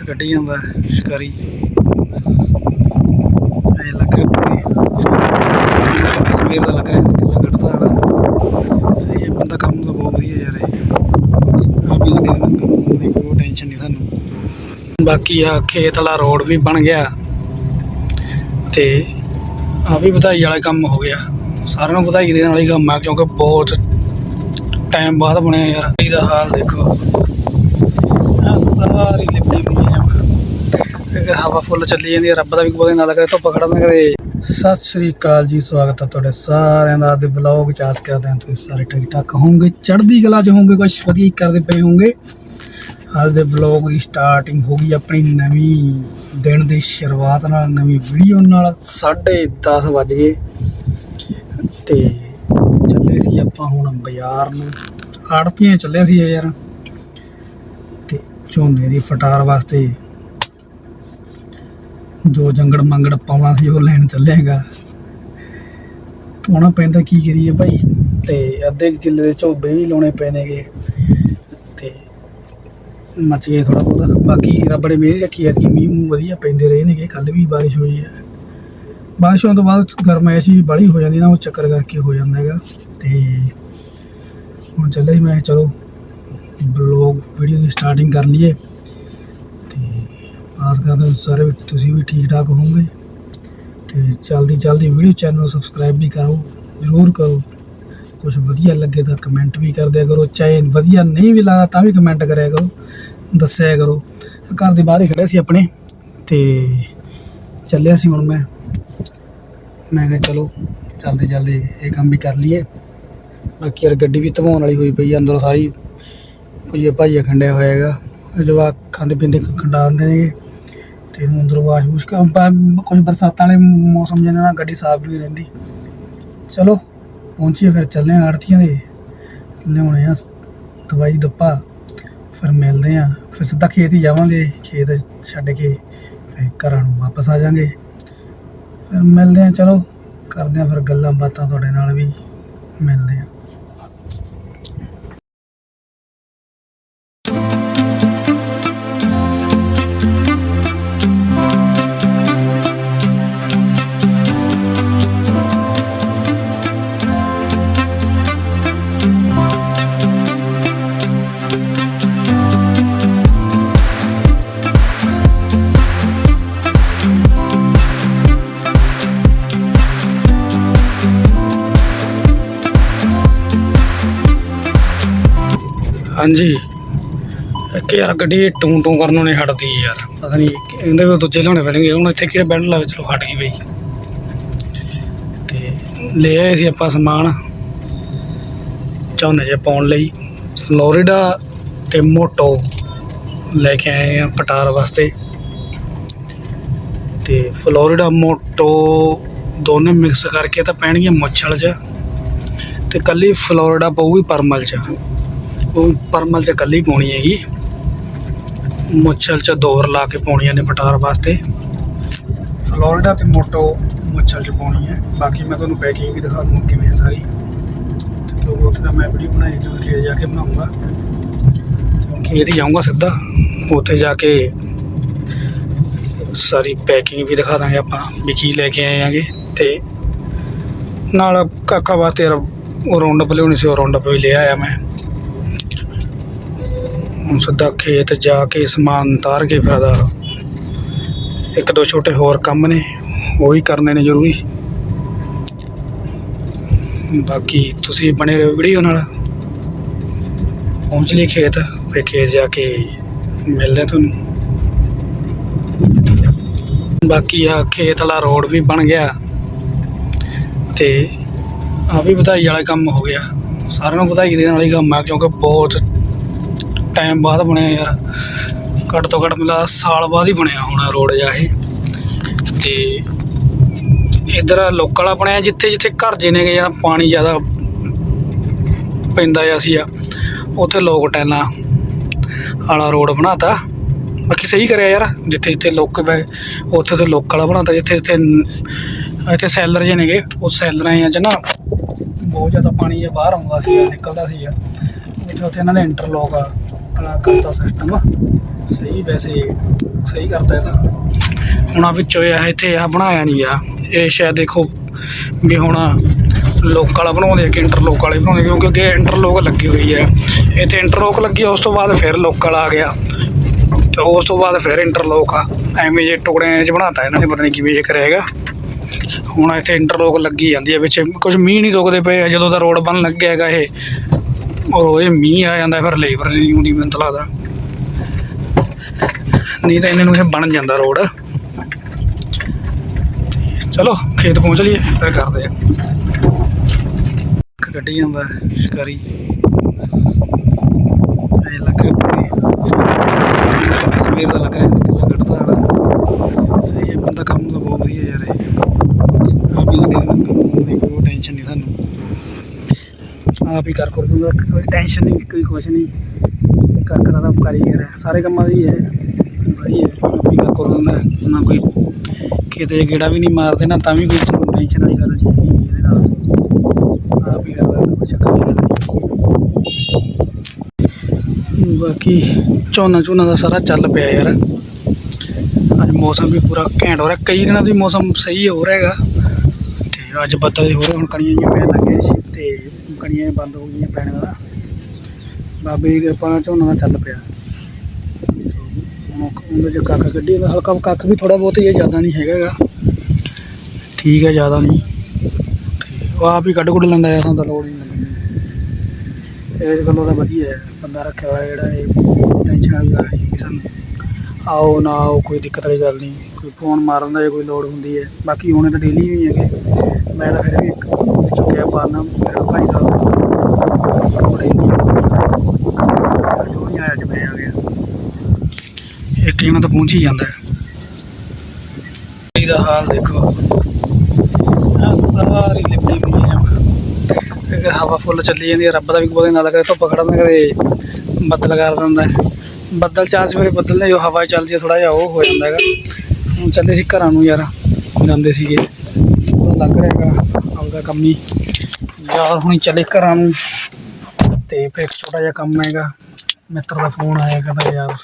ਅੱਖ ਕੱਢੀ ਜਾਂਦਾ ਸ਼ਿਕਾਰੀ। ਇਹ ਲੱਗ ਸਵੇਰ ਦਾ ਲੱਗ ਰਿਹਾ ਕਿੱਲਾ ਕੱਢਦਾ ਹੈ ਸਹੀ ਹੈ, ਬੰਦਾ ਕੰਮ ਤਾਂ ਬਹੁਤ ਵਧੀਆ ਯਾਰ ਇਹ। ਆਪ ਹੀ ਲੱਗੇ ਕੰਮ ਦੀ ਕੋਈ ਟੈਨਸ਼ਨ ਨਹੀਂ ਸਾਨੂੰ। ਬਾਕੀ ਆ ਖੇਤ ਵਾਲਾ ਰੋਡ ਵੀ ਬਣ ਗਿਆ। ਤੇ ਆ ਵੀ ਵਧਾਈ ਵਾਲਾ ਕੰਮ ਹੋ ਗਿਆ। ਸਾਰਿਆਂ ਨੂੰ ਵਧਾਈ ਦੇਣ ਵਾਲੀ ਕੰਮ ਆ, ਕਿਉਂਕਿ ਬਹੁਤ ਟਾਈਮ ਬਾਅਦ ਬਣਿਆ ਯਾਰ। ਇਹਦਾ ਹਾਲ ਦੇਖੋ। ਸਾਰੀ ਲਿਪੀ ਪਈ ਹਵਾ ਫੁੱਲ ਚੱਲੀ ਜਾਂਦੀ ਹੈ, ਰੱਬ ਦਾ ਵੀ ਕੋਈ ਨਾਲ ਲੱਗੇ ਧੁੱਪ ਖੜਾ ਨਾ ਕਰੇ ਸਤਿ ਸ੍ਰੀ ਅਕਾਲ ਜੀ, ਸਵਾਗਤ ਹੈ ਤੁਹਾਡੇ ਸਾਰਿਆਂ ਦਾ। ਅੱਜ ਦੇ ਵਲੌਗ ਚ ਆਸ ਕਰਦੇ ਹਾਂ ਤੁਸੀਂ ਸਾਰੇ ਠੀਕ ਠਾਕ ਹੋਵੋਗੇ। ਚੜ੍ਹਦੀ ਕਲਾ ਚ ਹੋਵੋਗੇ ਕੁਝ ਵਧੀਆ ਕਰਦੇ ਪਏ ਹੋਵੋਗੇ। ਅੱਜ ਦੇ ਵਲੌਗ ਦੀ ਸਟਾਰਟਿੰਗ ਹੋ ਗਈ ਆਪਣੀ ਨਵੀਂ ਦਿਨ ਦੀ ਸ਼ੁਰੂਆਤ ਨਾਲ, ਨਵੀਂ ਵੀਡੀਓ ਨਾਲ। 10:30 ਵੱਜ ਗਏ ਤੇ ਚੱਲੇ ਸੀ ਆਪਾਂ ਹੁਣ ਬਾਜ਼ਾਰ ਨੂੰ। ਆੜਤੀਆਂ ਚੱਲੇ ਸੀ ਯਾਰ। ਤੇ ਝੋਨੇ ਦੀ ਫਟਾਰ ਵਾਸਤੇ ਜੋ ਜੰਗੜ ਮੰਗੜ ਪਾਉਣਾ ਸੀ, ਉਹ ਲੈਣ ਚੱਲੇਗਾ। ਪਾਉਣਾ ਪੈਂਦਾ, ਕੀ ਕਰੀਏ ਭਾਈ ਤੇ ਅੱਧੇ ਕਿੱਲੇ ਦੇ ਝੋਬੇ ਵੀ ਲਾਉਣੇ ਪਏ ਨੇਗੇ ਤੇ ਮੱਚ ਗਏ ਥੋੜਾ ਬਹੁਤਾ। ਬਾਕੀ ਰੱਬ ਨੇ ਮਿਹਰ ਰੱਖੀ ਐ ਕਿ ਮੀਂਹ ਮੂੰਹ ਵਧੀਆ ਪੈਂਦੇ ਰਹੇ ਨੇਗੇ। ਕੱਲ ਵੀ ਬਾਰਿਸ਼ ਹੋਈ ਹੈ। ਬਾਰਿਸ਼ ਹੋਣ ਤੋਂ ਬਾਅਦ ਗਰਮੈਸ਼ ਵੀ ਬੜੀ ਹੋ ਜਾਂਦੀ ਨਾ, ਉਹ ਚੱਕਰ ਕਰਕੇ ਹੋ ਜਾਂਦਾ ਹੈਗਾ। ਤੇ ਹੁਣ ਚੱਲੇ ਸੀ ਮੈਂ, ਚਲੋ ਬਲੌਗ ਵੀਡੀਓ ਦੀ ਸਟਾਰਟਿੰਗ ਕਰ ਲਈਏ। ਆਸ ਕਰਦੇ ਹਾਂ ਸਾਰੇ ਵੀ ਤੁਸੀਂ ਵੀ ਠੀਕ ਠਾਕ ਹੋਵੋਗੇ। ਤੇ ਜਲਦੀ ਜਲਦੀ ਵੀਡੀਓ ਚੈਨਲ ਨੂੰ ਸਬਸਕ੍ਰਾਈਬ ਵੀ ਕਰੋ, ਜ਼ਰੂਰ ਕਰੋ। ਕੁਝ ਵਧੀਆ ਲੱਗੇ ਤਾਂ ਕਮੈਂਟ ਵੀ ਕਰ ਦਿਆ ਕਰੋ। ਚਾਹੇ ਵਧੀਆ ਨਹੀਂ ਵੀ ਲੱਗਦਾ ਤਾਂ ਵੀ ਕਮੈਂਟ ਕਰਿਆ ਕਰੋ, ਦੱਸਿਆ ਕਰੋ। ਘਰ ਦੇ ਬਾਹਰ ਹੀ ਖੜੇ ਸੀ ਆਪਣੇ, ਤੇ ਚੱਲਿਆ ਸੀ ਹੁਣ ਮੈਂ। ਮੈਂ ਕਿਹਾ ਚਲੋ ਜਲਦੀ ਜਲਦੀ ਇਹ ਕੰਮ ਵੀ ਕਰ ਲਈਏ। ਬਾਕੀ ਯਾਰ ਗੱਡੀ ਵੀ ਧਵਾਉਣ ਵਾਲੀ ਹੋਈ ਪਈ ਆ ਅੰਦਰੋਂ ਸਾਰੀ। ਭੁਜੀਆ ਭਾਜੀਆ ਖੰਡਿਆ ਹੋਇਆ ਹੈਗਾ। ਜਵਾਕ ਖਾਂਦੇ ਪੀਂਦੇ ਖੰਡਾ ਦਿੰਦੇ ਨੇ ਤੇ ਇਹਨੂੰ ਅੰਦਰੋਂ ਵਾਸ਼ ਵੂਸ਼ ਕਰ ਕੁਝ ਬਰਸਾਤਾਂ ਵਾਲੇ ਮੌਸਮ ਜਿਹਨਾਂ ਨਾਲ ਗੱਡੀ ਸਾਫ਼ ਵੀ ਰਹਿੰਦੀ। ਚਲੋ, ਪਹੁੰਚੀਏ ਫਿਰ ਚੱਲੇ ਆ ਆੜਤੀਆਂ ਦੇ। ਲਿਆਉਣੇ ਆ ਦਵਾਈ, ਦੱਪਾ, ਫਿਰ ਮਿਲਦੇ ਆ ਫਿਰ ਸਿੱਧਾ ਖੇਤ ਹੀ ਜਾਵਾਂਗੇ, ਖੇਤ ਛੱਡ ਕੇ ਫਿਰ ਘਰਾਂ ਨੂੰ ਵਾਪਸ ਆ ਜਾਾਂਗੇ। ਫਿਰ ਮਿਲਦੇ ਆ ਚਲੋ, ਕਰਦੇ ਆ ਫਿਰ ਗੱਲਾਂ ਬਾਤਾਂ ਤੁਹਾਡੇ ਨਾਲ ਵੀ। ਮਿਲਦੇ ਆ ਹਾਂਜੀ। ਇੱਕ ਯਾਰ ਗੱਡੀ ਟੂੰ ਟੂੰ ਕਰਨ ਨੂੰ ਨਹੀਂ ਹਟਦੀ ਯਾਰ। ਪਤਾ ਨਹੀਂ ਇਹਦੇ ਵੀ ਦੂਜੇ ਲਿਆਉਣੇ ਪੈਣਗੇ। ਹੁਣ ਇੱਥੇ ਕਿਹੜੇ ਬੈਲਟ ਲਾਵੇ ਚਲੋ ਹਟ ਗਈ ਬਈ। ਤੇ ਲੈ ਆਏ ਸੀ ਆਪਾਂ ਸਮਾਨ। ਝੋਨੇ 'ਚ ਪਾਉਣ ਲਈ। ਫਲੋਰੀਡਾ ਤੇ ਮੋਟੋ ਲੈ ਕੇ ਆਏ ਆ ਪਟਾਰ ਵਾਸਤੇ। ਤੇ ਫਲੋਰੀਡਾ, ਮੋਟੋ ਦੋਨੇ ਮਿਕਸ ਕਰਕੇ ਤਾਂ ਪੈਣਗੀਆਂ ਮੁੱਛਲ 'ਚ। ਤੇ ਕੱਲੀ ਫਲੋਰੀਡਾ ਪਊਗੀ ਪਰਮਲ 'ਚ। ਉਹ ਪਰਮਲ ਚ ਕੱਲੀ ਪਾਉਣੀ ਹੈਗੀ। ਮੁੱਛਲ ਚ ਦੌਰ ਲਾ ਕੇ ਪਾਉਣੀਆਂ ਨੇ ਪਟਾਰ ਵਾਸਤੇ। ਫਲੋਰੀਡਾ ਤੇ ਮੋਟੋ ਮੁੱਛਲ ਚ ਪਾਉਣੀ ਹੈ। ਬਾਕੀ ਮੈਂ ਤੁਹਾਨੂੰ ਪੈਕਿੰਗ ਵੀ ਦਿਖਾ ਦੂੰਗਾ ਕਿਵੇਂ ਹੈ ਸਾਰੀ। ਤੇ ਕਿਉਂਕਿ ਉੱਥੇ ਤਾਂ ਮੈਂ ਵੀਡੀਓ ਬਣਾਈ ਕਿਉਂਕਿ ਖੇਤ ਜਾ ਕੇ ਬਣਾਉਂਗਾ। ਹੁਣ ਖੇਤ ਹੀ ਜਾਊਂਗਾ ਸਿੱਧਾ। ਉੱਥੇ ਜਾ ਕੇ ਸਾਰੀ ਪੈਕਿੰਗ ਵੀ ਦਿਖਾ ਦਾਂਗੇ ਆਪਾਂ ਵੀ ਕੀ ਲੈ ਕੇ ਆਏ ਆਂਗੇ ਤੇ ਨਾਲ ਕਾਕਾ ਵਾਸਤੇ ਉਹ ਰੌਂਡਅਪ ਲਿਆਉਣੀ ਸੀ, ਉਹ ਰੌਂਡਅਪ ਵੀ ਲੈ ਆਇਆ ਮੈਂ। ਹੁਣ ਸਿੱਧਾ ਖੇਤ ਜਾ ਕੇ ਸਮਾਨ ਤਾਰ ਕੇ ਫਿਰ ਦਾ ਇੱਕ ਦੋ ਛੋਟੇ ਹੋਰ ਕੰਮ ਨੇ, ਉਹ ਵੀ ਕਰਨੇ ਨੇ ਜ਼ਰੂਰੀ। ਬਾਕੀ ਤੁਸੀਂ ਬਣੇ ਰਹੋ ਵੀਡੀਓ ਨਾਲ। ਪਹੁੰਚ ਲਈ ਖੇਤ, ਫਿਰ ਖੇਤ ਜਾ ਕੇ ਮਿਲਦੇ ਤੁਹਾਨੂੰ। ਬਾਕੀ ਆ ਖੇਤ ਵਾਲਾ ਰੋਡ ਵੀ ਬਣ ਗਿਆ। ਤੇ ਆ ਵੀ ਵਧਾਈ ਵਾਲਾ ਕੰਮ ਹੋ ਗਿਆ। ਸਾਰਿਆਂ ਨੂੰ ਵਧਾਈ ਦੇਣ ਵਾਲੀ ਕੰਮ ਆ, ਕਿਉਂਕਿ ਬਹੁਤ ਟਾਈਮ ਬਾਅਦ ਬਣਿਆ ਯਾਰ। ਘੱਟ ਤੋਂ ਘੱਟ ਮਿਲਾ ਸਾਲ ਬਾਅਦ ਹੀ ਬਣਿਆ ਹੋਣਾ ਰੋਡ ਜਾ ਇਹ। ਤੇ ਇਧਰ ਲੋਕਲ ਆ ਬਣਿਆ ਜਿੱਥੇ ਜਿੱਥੇ ਘਰ ਜੇ ਨੇ ਜਾਂ ਪਾਣੀ ਜ਼ਿਆਦਾ ਪੈਂਦਾ ਆ ਸੀ ਆ, ਉੱਥੇ ਲੋਕ ਟੈਲਾਂ ਵਾਲਾ ਰੋਡ ਬਣਾਤਾ। ਬਾਕੀ ਸਹੀ ਕਰਿਆ ਯਾਰ, ਜਿੱਥੇ ਜਿੱਥੇ ਲੋਕ ਪਏ ਉੱਥੇ ਤੇ ਲੋਕਲ ਵਾਲਾ ਬਣਾਤਾ, ਜਿੱਥੇ ਜਿੱਥੇ ਇੱਥੇ ਸੈਲਰ ਜੇ ਨੇਗੇ, ਉਹ ਸੈਲਰਾਂ ਆ ਚ ਨਾ ਬਹੁਤ ਜ਼ਿਆਦਾ ਪਾਣੀ ਜਿਹਾ ਬਾਹਰ ਆਉਂਦਾ ਸੀ, ਨਿਕਲਦਾ ਸੀ ਉੱਥੇ ਉੱਥੇ ਇਹਨਾਂ ਨੇ ਇੰਟਰਲੋਕ ਵਾਲਾ ਕਰਤਾ ਸਿਸਟਮ ਸਹੀ, ਵੈਸੇ ਸਹੀ ਕਰਦਾ ਇਹ ਤਾਂ। ਹੁਣ ਆ ਵਿੱਚੋਂ ਇਹ ਇੱਥੇ ਆ ਬਣਾਇਆ ਨਹੀਂ ਆ ਇਹ ਸ਼ਾਇਦ ਦੇਖੋ ਵੀ ਹੁਣ ਲੋਕ ਵਾਲਾ ਬਣਾਉਂਦੇ ਆ ਕਿ ਇੰਟਰਲੋਕ ਵਾਲੇ ਬਣਾਉਂਦੇ ਕਿਉਂਕਿ ਅੱਗੇ ਇੰਟਰਲੋਕ ਲੱਗੀ ਹੋਈ ਹੈ ਇੱਥੇ ਇੰਟਰਲੋਕ ਲੱਗੀ, ਉਸ ਤੋਂ ਬਾਅਦ ਫਿਰ ਲੋਕਲ ਆ ਗਿਆ। ਤੇ ਉਸ ਤੋਂ ਬਾਅਦ ਫਿਰ ਇੰਟਰਲੋਕ ਆ। ਐਵੇਂ ਜੇ ਟੁਕੜਿਆਂ 'ਚ ਬਣਾਤਾ ਇਹਨਾਂ ਨੇ, ਪਤਾ ਨਹੀਂ ਕਿਵੇਂ ਜੇ ਕਰਿਆ ਹੈਗਾ। ਹੁਣ ਇੱਥੇ ਇੰਟਰਲੋਕ ਲੱਗੀ ਜਾਂਦੀ ਹੈ ਵਿੱਚ ਕੁਝ ਮੀਂਹ ਨਹੀਂ ਰੁਕਦੇ ਪਏ ਜਦੋਂ ਦਾ ਰੋਡ ਬਣ ਲੱਗਿਆ ਹੈਗਾ ਇਹ। ਉਹ ਇਹ ਮੀਂਹ ਆ ਜਾਂਦਾ ਫਿਰ ਲੇਬਰ ਨਹੀਂ ਹੁੰਦੀ ਮੈਨੂੰ ਤਾਂ ਲੱਗਦਾ। ਨਹੀਂ ਤਾਂ ਇਹਨਾਂ ਨੂੰ ਇਹ ਬਣ ਜਾਂਦਾ ਰੋਡ। ਚਲੋ, ਖੇਤ ਪਹੁੰਚ ਲਈਏ ਫਿਰ ਕਰਦੇ ਆ। ਗੱਡੀ ਜਾਂਦਾ ਸ਼ਿਕਾਰੀ ਐ ਲੱਗ ਰਿਹਾ ਸਵੇਰ ਦਾ ਲੱਗ ਰਿਹਾ ਕਿੱਲਾ ਕੱਢਦਾ ਵਾਲਾ ਸਹੀ ਹੈ ਬੰਦਾ ਕੰਮ ਤਾਂ ਬਹੁਤ ਵਧੀਆ ਯਾਰ ਇਹ ਆਪ ਹੀ ਲੱਗੇ ਰਹਿੰਦੇ ਕੰਮ ਦੀ ਕੋਈ ਟੈਨਸ਼ਨ ਨਹੀਂ ਸਾਨੂੰ ਆਪ ਹੀ ਕਰ ਕਰ ਦਿੰਦਾ ਕੋਈ ਟੈਨਸ਼ਨ ਨਹੀਂ, ਕੋਈ ਕੁਛ ਨਹੀਂ। ਕਰ ਕਰਾ ਦਾ ਕਾਰੀਗਰ ਹੈ ਸਾਰੇ ਕੰਮਾਂ ਦੀ ਹੈ ਵਧੀਆ ਆਪ ਹੀ ਕਰ ਕਰ ਦਿੰਦਾ। ਨਾ ਕੋਈ ਕਿਤੇ ਗੇੜਾ ਵੀ ਨਹੀਂ ਮਾਰਦੇ, ਨਾ ਤਾਂ ਵੀ ਕੋਈ ਟੈਨਸ਼ਨ ਵਾਲੀ ਗੱਲ ਨਹੀਂ ਇਹਦੇ ਨਾਲ। ਆਪ ਹੀ ਕਰ ਦਿੰਦਾ ਕੋਈ ਚੱਕਰ ਨਹੀਂ ਗੱਲ ਬਾਕੀ ਝੋਨਾ ਝੋਨਾ ਦਾ ਸਾਰਾ ਚੱਲ ਪਿਆ ਯਾਰ। ਅੱਜ ਮੌਸਮ ਵੀ ਪੂਰਾ ਘੈਂਟ ਹੋ ਰਿਹਾ। ਕਈ ਦਿਨਾਂ ਦੀ ਮੌਸਮ ਸਹੀ ਹੋ ਰਿਹਾ ਹੈਗਾ। ਤੇ ਅੱਜ ਬੱਦਲ ਹੋ ਰਹੇ ਹੁਣ ਕਣੀਆਂ ਜਿਹੀਆਂ ਪੈਣ ਲੱਗੇ ਸੀ ਤੇ ਬੰਦ ਹੋ ਗਈਆਂ ਪੈਣ ਦਾ ਬਾਬੇ ਦੀ ਕਿਰਪਾ ਨਾਲ ਝੋਨਾ ਦਾ ਚੱਲ ਪਿਆ। ਹੁਣ ਜੋ ਕੱਖ ਕੱਢੀ ਉਹਦਾ ਹਲਕਾ ਕੱਖ ਵੀ ਥੋੜਾ ਬਹੁਤ ਹੀ ਹੈ, ਜ਼ਿਆਦਾ ਨਹੀਂ ਹੈਗਾ ਗਾ। ਠੀਕ ਹੈ, ਜ਼ਿਆਦਾ ਨਹੀਂ। ਉਹ ਆਪ ਹੀ ਕੱਢ ਕੁੱਢ ਲੈਂਦਾ ਹੈ, ਸਾਨੂੰ ਤਾਂ ਲੋੜ ਨਹੀਂ ਲੱਗਣੀ ਇਸ ਗੱਲੋਂ ਤਾਂ ਵਧੀਆ ਹੈ, ਬੰਦਾ ਰੱਖਿਆ ਹੋਇਆ ਜਿਹੜਾ ਇਹ ਟੈਨਸ਼ਨ ਵਾਲੀ ਗੱਲ ਨਹੀਂ ਸਾਨੂੰ ਆਓ ਨਾ ਆਓ, ਕੋਈ ਦਿੱਕਤ ਵਾਲੀ ਗੱਲ ਨਹੀਂ। ਕੋਈ ਫੋਨ ਮਾਰਨ ਦਾ ਜੇ ਕੋਈ ਲੋੜ ਹੁੰਦੀ ਹੈ। ਬਾਕੀ ਹੁਣੇ ਤਾਂ ਡੇਲੀ ਵੀ ਹੈਗੇ। ਮੈਂ ਤਾਂ ਫਿਰ ਵੀ ਇੱਕ ਵਿੱਚੋਂ ਗਿਆ ਪਾਣਾ ਮੇਰਾ ਭਾਈ ਦਾ ਲੋੜ ਜੋ ਨਹੀਂ ਆਇਆ ਜਿਵੇਂ ਆ ਗਿਆ ਇੱਕ ਜਣਾ ਤਾਂ ਪਹੁੰਚ ਹੀ ਜਾਂਦਾ ਹੈ। ਇਹਦਾ ਹਾਲ ਦੇਖੋ। ਆ ਸਾਰੀ ਲਿਪੀ ਪਈ ਹੈ ਇੱਕ ਹਵਾ ਫੁੱਲ ਚੱਲੀ ਜਾਂਦੀ ਹੈ, ਰੱਬ ਦਾ ਵੀ ਕੋਈ ਨਾਲ ਕਰੇ, ਧੁੱਪ ਖੜਨ ਕਰੇ ਬੱਦਲ ਕਰ ਦਿੰਦਾ ਬੱਦਲ ਚਾਰ ਸਵੇਰੇ ਬੱਦਲ ਨੇ, ਜੋ ਹਵਾ ਚੱਲਦੀ ਹੈ ਥੋੜਾ ਜਿਹਾ ਉਹ ਹੋ ਜਾਂਦਾ ਹੈਗਾ। ਹੁਣ ਚੱਲੇ ਸੀ ਘਰਾਂ ਨੂੰ ਯਾਰ, ਜਾਂਦੇ ਸੀਗੇ। ਉਹ ਲੱਗ ਰਿਹਾ ਹੈਗਾ ਆਪਦਾ ਕੰਮ ਹੀ। ਯਾਰ, ਹੁਣ ਚੱਲੇ ਘਰਾਂ ਨੂੰ। ਤੇ ਫਿਰ ਇੱਕ ਛੋਟਾ ਜਿਹਾ ਕੰਮ ਹੈਗਾ। ਮਿੱਤਰ ਦਾ ਫੋਨ ਆਇਆ, ਕਹਿੰਦਾ ਯਾਰ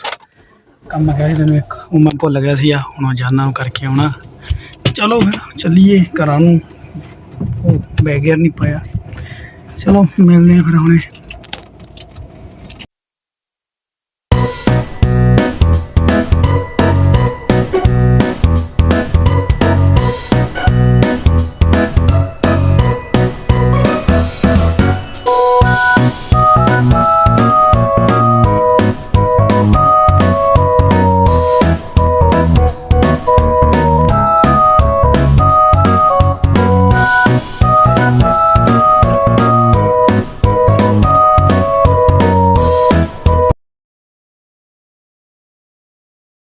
ਕੰਮ ਕਹਿ ਤੈਨੂੰ ਇੱਕ, ਉਹ ਮੈਂ ਭੁੱਲ ਗਿਆ ਸੀ, ਆ ਹੁਣ ਜਾਣਾ ਕਰਕੇ ਆਉਣਾ। ਚਲੋ ਫਿਰ, ਚੱਲੀਏ ਘਰਾਂ ਨੂੰ। ਉਹ ਬੈਗ ਯਾਰ ਨਹੀਂ ਪਾਇਆ। ਚਲੋ, ਮਿਲਦੇ ਆ ਫਿਰ ਹੁਣੇ।